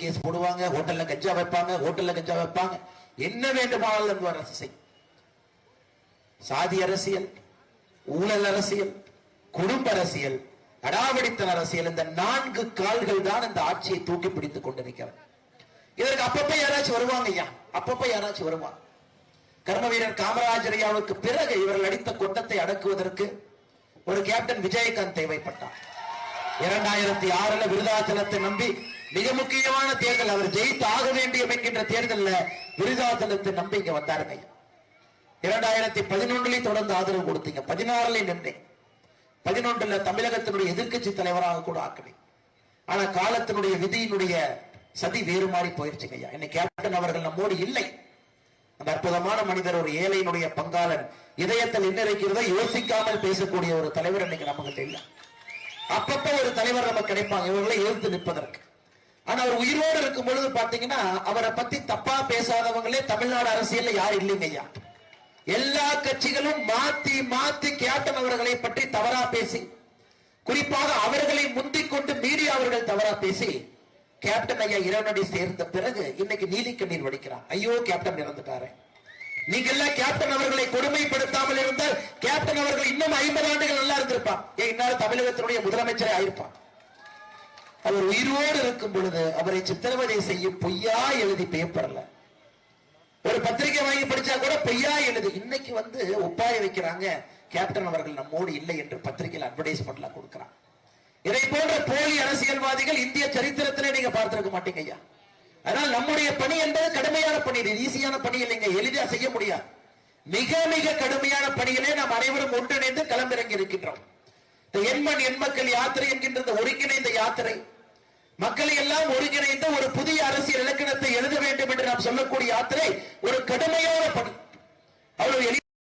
Case போடுவாங்க ஹோட்டல்ல கஞ்சா வைப்பாங்க ஹோட்டல்ல கஞ்சா வைப்பாங்க. என்ன வேண்டுமானாலும் இந்த அரசு செய்யும். சாதி அரசியல் ஊழல் அரசியல் குடும்ப அரசியல் அடாவடித்தன அரசியல் இந்த நான்கு கால்கள் தான் இந்த ஆட்சியை தூக்கி பிடித்துக் கொண்டிருக்கிறது. இதற்கு அப்பப்ப யாராச்சும் வருவாங்க ஐயா? அப்பப்ப யாராச்சும் வருவாங்க கர்ம வீரர் காமராஜர் ஐயாவுக்கு பிறகு இவர்கள் அடித்த கொட்டத்தை அடக்குவதற்கு ஒரு கேப்டன் விஜயகாந்த் தேவைப்பட்டார். இரண்டாயிரத்தி ஆறுல விருதாச்சலத்தை நம்பி மிக முக்கியமான தேர்தல் அவர் ஜெயித்து ஆக வேண்டும் என்கின்ற தேர்தல்ல விருதாசலத்து நம்பி இங்க வந்தாருங்க. இரண்டாயிரத்தி பதினொன்றுலயும் தொடர்ந்து ஆதரவு கொடுத்தீங்க. பதினாறுலையும் நின்றேன். பதினொன்றுல தமிழகத்தினுடைய எதிர்க்கட்சி தலைவராக கூட ஆக்குவேன் ஆனா காலத்தினுடைய விதியினுடைய சதி வேறு மாறி போயிருச்சுங்க ஐயா. இன்னைக்கு கேப்டன் அவர்கள் நம்மோடு இல்லை. அந்த அற்புதமான மனிதர் ஒரு ஏழையினுடைய பங்காளன் இதயத்தில் என்ன இருக்கிறதோ யோசிக்காமல் பேசக்கூடிய ஒரு தலைவர் இன்னைக்கு நமக்கு இல்லை. அப்பப்ப ஒரு தலைவர் நமக்கு கிடைப்பாங்க. இவர்களை எழுத்து நிற்பதற்கு. அவர் உயிரோடு இருக்கும் பொழுது பாத்தீங்கன்னா அவரை பத்தி தப்பா பேசாதவங்களே தமிழ்நாடு அரசியல்ல யார் இல்லைங்க ஐயா? எல்லா கட்சிகளும் மாத்தி மாத்தி கேப்டன் அவர்களை பற்றி தவறா பேசி குறிப்பாக அவர்களை முந்திக் கொண்டு மீறி அவர்கள் தவறா பேசி கேப்டன் ஐயா இறைவனடி சேர்ந்த பிறகு இன்னைக்கு நீலி கண்ணீர் வடிக்கிறான் ஐயோ கேப்டன் இறந்துட்டாரு. நீங்க எல்லாம் கேப்டன் அவர்களை கொடுமைப்படுத்தாமல் இருந்தால் கேப்டன் அவர்கள் இன்னும் ஐம்பது ஆண்டுகள் நல்லா இருந்திருப்பான் ஏன் இந்நாள் தமிழகத்தினுடைய முதலமைச்சரே ஆயிருப்பான் அவர் உயிரோடு இருக்கும் பொழுது அவரை சித்திரவதை செய்ய பொய்யா எழுதி பேப்பர்ல ஒரு பத்திரிகை வாங்கி படிச்சா கூட பொய்யா எழுது. இன்னைக்கு வந்து ஒப்பாய வைக்கிறாங்க. கேப்டன் அவர்கள் நம்மோடு இல்லை என்று பத்திரிகையில் அட்வர்டைஸ்மெண்ட்ல கொடுக்கிறான். இதை போன்ற போலி அரசியல்வாதிகள் இந்திய சரித்திரத்திலே நீங்க பார்த்திருக்க மாட்டீங்க ஐயா. அதனால் நம்முடைய பணி என்பது கடுமையான பணி. ஈஸியான பணி இல்லைங்க எளிதா செய்ய முடியாது. மிக மிக கடுமையான பணியிலே நாம் அனைவரும் ஒன்றிணைந்து களமிறங்கி இருக்கின்றோம். இந்த எண்மண் எண்மக்கள் யாத்திரை என்கின்ற இந்த ஒருங்கிணைந்த யாத்திரை மக்களை எல்லாம் ஒருங்கிணைந்த ஒரு புதிய அரசியல் இலக்கணத்தை எழுத வேண்டும் என்று நாம் சொல்லக்கூடிய ஆத்திரை ஒரு கடுமையான பணி. அவ்வளவு